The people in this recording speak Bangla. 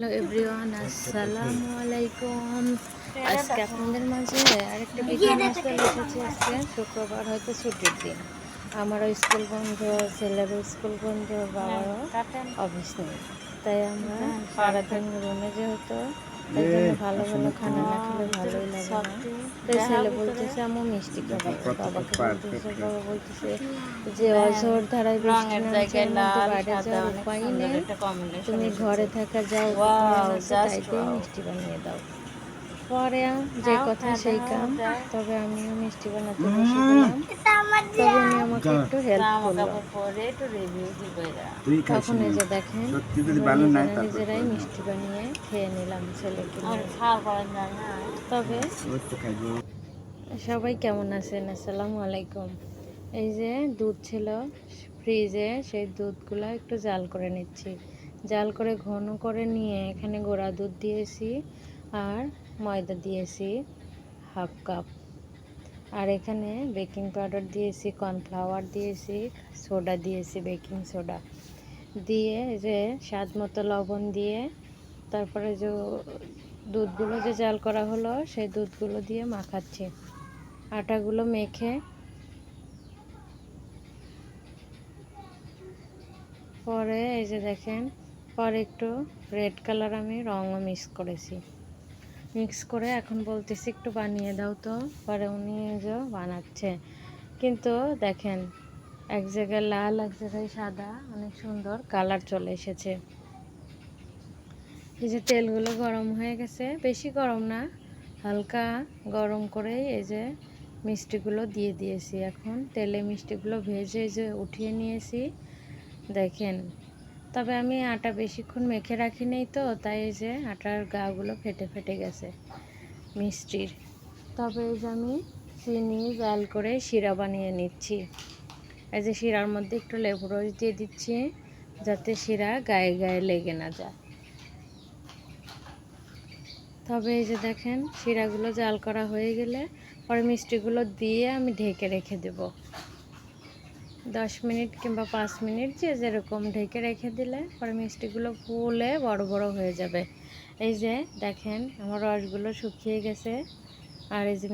হ্যালো এভরিওয়ান আসসালামু আলাইকুম আজকে আপনাদের মাঝে আরেকটা বিজ্ঞান এসেছি আজকে। শুক্রবার হয়তো ছুটির দিন। আমারও স্কুল বন্ধ ছেলেরও স্কুল বন্ধ বাবারও অফিস নেই। তাই আমরা সারাদিন রুমে যেহেতু জন্য ভালো ভালো খানা না খেলে ভালোই লাগে না। তাই ছেলে বলতেছে মিষ্টি খাব। বাবাকে বলতেছে বাবা বলতেছে যে অঝোর ধারায় বৃষ্টি নামছে বাইরে যাওয়ার উপায় নেই। তুমি ঘরে থাকা যাও মিষ্টি বানিয়ে দাও। পরে যে কথা সেই কাম তবে আমিও মিষ্টি বানাতে বসে গেলাম। তবে উনি আমাকে একটু হেল্প করল। তখন এই যে দেখেন নিজেরাই মিষ্টি বানিয়ে খেয়ে নিলাম ছেলেকে তবে খাইবো। সবাই কেমন আছেন? আসসালামু আলাইকুম। এই যে দুধ ছিল ফ্রিজে সেই দুধগুলো একটু জাল করে নিচ্ছি। জাল করে ঘন করে নিয়ে এখানে গোড়া দুধ দিয়েছি। আর ময়দা দিয়েছি, হাফ কাপ। আর এখানে বেকিং পাউডার দিয়েছি, কর্নফ্লাওয়ার দিয়েছি, সোডা দিয়েছি, বেকিং সোডা। দিয়ে যে স্বাদ মতো লবণ দিয়ে, তারপরে যে দুধগুলো যে জাল করা হলো, সেই দুধগুলো দিয়ে মাখাচ্ছি। আটাগুলো মেখে পরে এই যে দেখেন, পরে একটু রেড কালার আমি রঙও মিক্স করেছি। মিক্স করে এখন বলতেছি একটু বানিয়ে দাও তো। পরে উনি যে বানাচ্ছে। কিন্তু দেখেন, এক জায়গায় লাল, এক জায়গায় সাদা, অনেক সুন্দর কালার চলে এসেছে। এই যে তেলগুলো গরম হয়ে গেছে। বেশি গরম না, হালকা গরম করে এই যে মিষ্টিগুলো দিয়ে দিয়েছি। এখন তেলে মিষ্টিগুলো ভেজে যে উঠিয়ে নিয়েছি, দেখেন তবে আমি আটা বেশিক্ষণ মেখে রাখি নেই তো, তাই এই যে আটার গাগুলো ফেটে ফেটে গেছে, মিষ্টির। তবে এই যে আমি চিনি জাল করে শিরা বানিয়ে নিচ্ছি। এই যে শিরার মধ্যে একটু লেবু রস দিয়ে দিচ্ছি, যাতে শিরা গায়ে গায়ে লেগে না যায়। তবে এই যে দেখেন, শিরাগুলো জাল করা হয়ে গেলে পরে মিষ্টিগুলো দিয়ে আমি ঢেকে রেখে দেব। দশ মিনিট কিংবা পাঁচ মিনিট যে যেরকম ঢেকে রেখে দিলে পরে মিষ্টিগুলো ফুলে বড় বড় হয়ে যাবে। এই যে দেখেন, আমার রসগুলো শুকিয়ে গেছে। আর এই যে